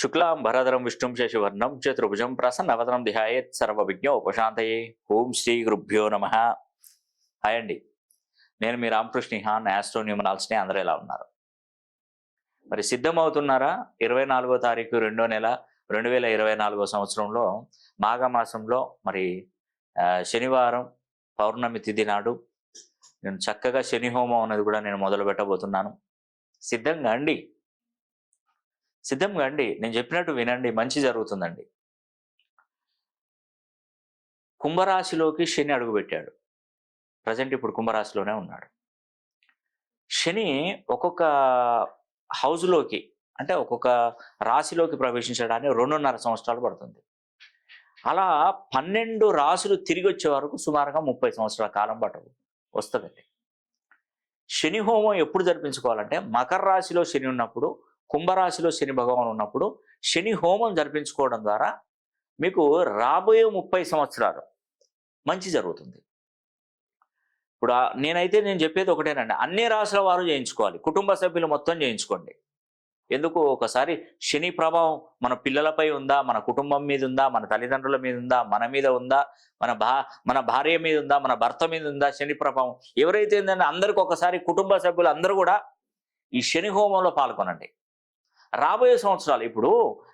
శుక్లాం భరధరం విష్ణుం శశివర్ణం చతుర్భుజం ప్రసన్నవదనం ధ్యాయేత్ సర్వవిజ్ఞ ఉపశాంతయే. ఓం శ్రీ గురుభ్యో నమ. హాయ్ అండి. నేను మీ రామకృష్ణ హాన్ యాస్ట్రో న్యూమరాల్స్ని అందరూ ఎలా ఉన్నారు? మరి సిద్ధమవుతున్నారా? ఇరవై నాలుగో తారీఖు రెండో నెల రెండు వేల ఇరవై నాలుగో సంవత్సరంలో మాఘమాసంలో మరి శనివారం పౌర్ణమి తిథి నాడు నేను చక్కగా శని హోమం అనేది కూడా నేను మొదలు పెట్టబోతున్నాను సిద్ధంగా అండి? సిద్ధంగా అండి. నేను చెప్పినట్టు వినండి. మంచి జరుగుతుందండి. కుంభరాశిలోకి శని అడుగుపెట్టాడు. ప్రజెంట్ ఇప్పుడు కుంభరాశిలోనే ఉన్నాడు. శని ఒక్కొక్క హౌస్లోకి అంటే ఒక్కొక్క రాశిలోకి ప్రవేశించడానికి రెండున్నర సంవత్సరాలు పడుతుంది. అలా పన్నెండు రాశులు తిరిగి వచ్చే వరకు సుమారుగా ముప్పై సంవత్సరాల కాలం పట్టదు వస్తుందండి. శని హోమం ఎప్పుడు జరిపించుకోవాలంటే మకర రాశిలో శని ఉన్నప్పుడు కుంభరాశిలో శని భగవాన్ ఉన్నప్పుడు శని హోమం జరిపించుకోవడం ద్వారా మీకు రాబోయే ముప్పై సంవత్సరాలు మంచి జరుగుతుంది. ఇప్పుడు నేనైతే నేను చెప్పేది ఒకటేనండి. అన్ని రాశుల వారు చేయించుకోవాలి. కుటుంబ సభ్యులు మొత్తం చేయించుకోండి. ఎందుకు? ఒకసారి శని ప్రభావం మన పిల్లలపై ఉందా? మన కుటుంబం మీద ఉందా? మన తల్లిదండ్రుల మీద ఉందా? మన మీద ఉందా? మన భా మన భార్య మీద ఉందా? మన భర్త మీద ఉందా? శని ప్రభావం. ఎవరైతే ఏంటంటే అందరికి ఒకసారి కుటుంబ సభ్యులు అందరూ కూడా ఈ శని హోమంలో పాల్గొనండి. రాబోయే సంవత్సరాలు ఇప్పుడు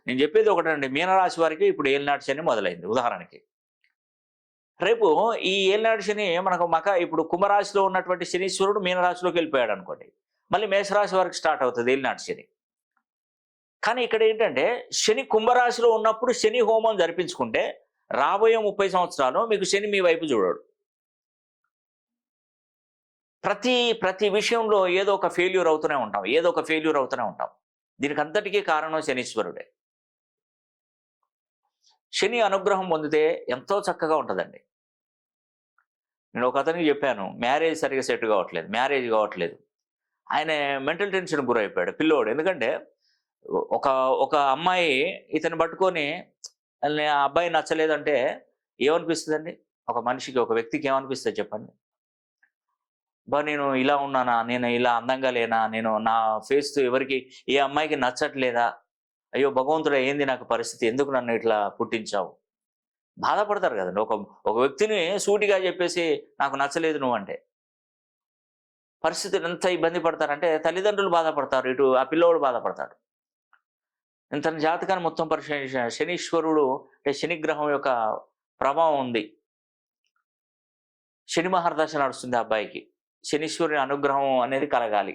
నేను చెప్పేది ఒకటండి మీనరాశి వారికి ఇప్పుడు ఏలినాటి శని మొదలైంది ఉదాహరణకి. రేపు ఈ ఏలినాటి శని మనకు మక ఇప్పుడు కుంభరాశిలో ఉన్నటువంటి శనీశ్వరుడు మీనరాశిలోకి వెళ్ళిపోయాడు అనుకోండి మళ్ళీ మేషరాశి వారికి స్టార్ట్ అవుతుంది ఏలినాటి శని. కానీ ఇక్కడ ఏంటంటే శని కుంభరాశిలో ఉన్నప్పుడు శని హోమం జరిపించుకుంటే రాబోయే ముప్పై సంవత్సరాలు మీకు శని మీ వైపు చూడడు. ప్రతి ప్రతి విషయంలో ఏదో ఒక ఫెయిల్యూర్ అవుతూనే ఉంటాం ఏదో ఒక ఫెయిల్యూర్ అవుతూనే ఉంటాం. దీనికి అంతటికీ కారణం శనీశ్వరుడే. శని అనుగ్రహం పొందితే ఎంతో చక్కగా ఉంటుందండి. నేను ఒక అతనికి చెప్పాను మ్యారేజ్ సరిగా సెట్ కావట్లేదు మ్యారేజ్ కావట్లేదు. ఆయన మెంటల్ టెన్షన్ గురైపోయాడు పిల్లోడు. ఎందుకంటే ఒక ఒక అమ్మాయి ఇతను పట్టుకొని ఆ అబ్బాయి నచ్చలేదంటే ఏమనిపిస్తుందండి? ఒక మనిషికి ఒక వ్యక్తికి ఏమనిపిస్తుంది చెప్పండి? బా నేను ఇలా ఉన్నానా? నేను ఇలా అందంగా లేనా? నేను నా ఫేస్ ఎవరికి ఏ అమ్మాయికి నచ్చట్లేదా? అయ్యో భగవంతుడు ఏంది నాకు పరిస్థితి? ఎందుకు నన్ను ఇట్లా పుట్టించావు? బాధపడతారు కదండి. ఒక ఒక వ్యక్తిని సూటిగా చెప్పేసి నాకు నచ్చలేదు నువ్వు అంటే. పరిస్థితులు ఎంత ఇబ్బంది పడతారంటే తల్లిదండ్రులు బాధపడతారు. ఇటు ఆ పిల్లవాడు బాధపడతాడు. తన జాతకాన్ని మొత్తం పరిశీలించిన శనీశ్వరుడు అంటే శనిగ్రహం యొక్క ప్రభావం ఉంది. శని మహర్దశ నడుస్తుంది ఆ అబ్బాయికి. శనీశ్వరుని అనుగ్రహం అనేది కలగాలి.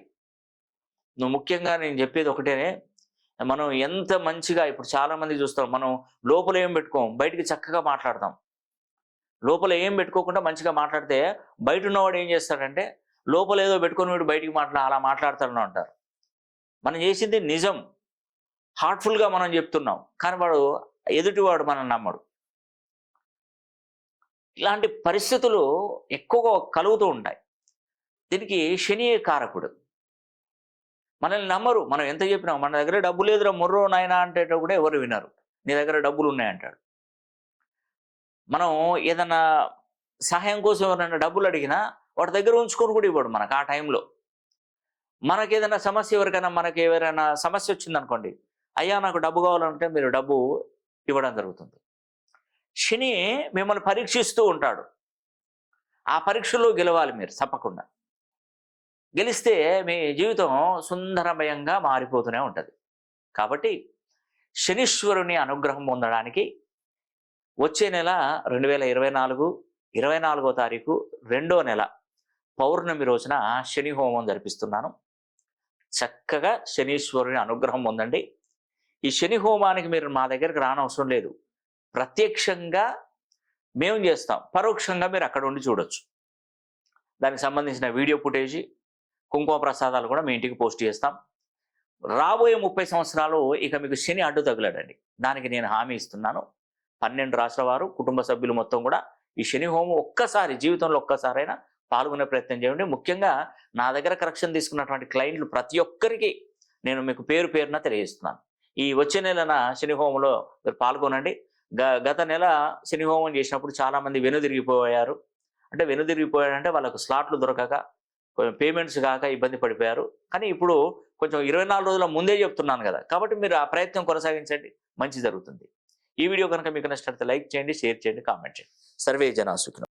నువ్వు ముఖ్యంగా నేను చెప్పేది ఒకటేనే మనం ఎంత మంచిగా ఇప్పుడు చాలా మంది చూస్తాం మనం లోపల ఏం పెట్టుకోం? బయటికి చక్కగా మాట్లాడతాం. లోపల ఏం పెట్టుకోకుండా మంచిగా మాట్లాడితే బయట ఉన్నవాడు ఏం చేస్తాడంటే లోపల ఏదో పెట్టుకొని వీడు బయటికి మాట్లా అలా మాట్లాడతాడు అంటారు. మనం చేసింది నిజం. హార్ట్ఫుల్గా మనం చెప్తున్నాం. కానీ వాడు ఎదుటివాడు మనం నమ్మడు. ఇలాంటి పరిస్థితులు ఎక్కువగా కలుగుతూ ఉంటాయి. దీనికి శని కారకుడు? మనల్ని నమ్మరు. మనం ఎంత చెప్పినా మన దగ్గర డబ్బు లేదురా ముర్రో నాయనా అంటే కూడా ఎవరు వినరు. నీ దగ్గర డబ్బులు ఉన్నాయంటాడు. మనం ఏదన్నా సహాయం కోసం ఎవరైనా డబ్బులు అడిగినా వాటి దగ్గర ఉంచుకొని కూడా ఇవ్వడు మనకు ఆ టైంలో. మనకి ఏదైనా సమస్య ఎవరికైనా మనకి ఎవరైనా సమస్య వచ్చిందనుకోండి అయ్యా నాకు డబ్బు కావాలంటే మీరు డబ్బు ఇవ్వడం జరుగుతుంది. శని మిమ్మల్ని పరీక్షిస్తూ ఉంటాడు. ఆ పరీక్షలో గెలవాలి మీరు తప్పకుండా. గెలిస్తే మీ జీవితం సుందరమయంగా మారిపోతూనే ఉంటుంది. కాబట్టి శనీశ్వరుని అనుగ్రహం పొందడానికి వచ్చే నెల రెండు వేల ఇరవై నాలుగు ఇరవై నాలుగో తారీఖు రెండో నెల పౌర్ణమి రోజున శని హోమం జరిపిస్తున్నాను. చక్కగా శనీశ్వరుని అనుగ్రహం పొందండి. ఈ శని హోమానికి మీరు మా దగ్గరికి రానవసరం లేదు. ప్రత్యక్షంగా మేము చేస్తాం. పరోక్షంగా మీరు అక్కడ ఉండి చూడొచ్చు. దానికి సంబంధించిన వీడియో ఫుటేజీ కుంకుమ ప్రసాదాలు కూడా మీ ఇంటికి పోస్ట్ చేస్తాం. రాబోయే ముప్పై సంవత్సరాలు ఇక మీకు శని అడ్డు తగులడండి. దానికి నేను హామీ ఇస్తున్నాను. పన్నెండు రాష్ట్ర వారు కుటుంబ సభ్యులు మొత్తం కూడా ఈ శని హోమం ఒక్కసారి జీవితంలో ఒక్కసారైనా పాల్గొనే ప్రయత్నం చేయండి. ముఖ్యంగా నా దగ్గర కరెక్షన్ తీసుకున్నటువంటి క్లయింట్లు ప్రతి ఒక్కరికి నేను మీకు పేరు పేరున తెలియజేస్తున్నాను. ఈ వచ్చే నెలన శని హోమంలో మీరు పాల్గొనండి. గ గత నెల శని హోమం చేసినప్పుడు చాలా మంది వెనుదిరిగిపోయారు. అంటే వెనుదిరిగిపోయారంటే వాళ్ళకు స్లాట్లు దొరకక పేమెంట్స్ కాక ఇబ్బంది పడిపోయారు. కానీ ఇప్పుడు కొంచెం ఇరవై నాలుగు రోజుల ముందే చెప్తున్నాను కదా. కాబట్టి మీరు ఆ ప్రయత్నం కొనసాగించండి. మంచి జరుగుతుంది. ఈ వీడియో కనుక మీకు నచ్చినట్లయితే లైక్ చేయండి షేర్ చేయండి కామెంట్ చేయండి. సర్వే జనా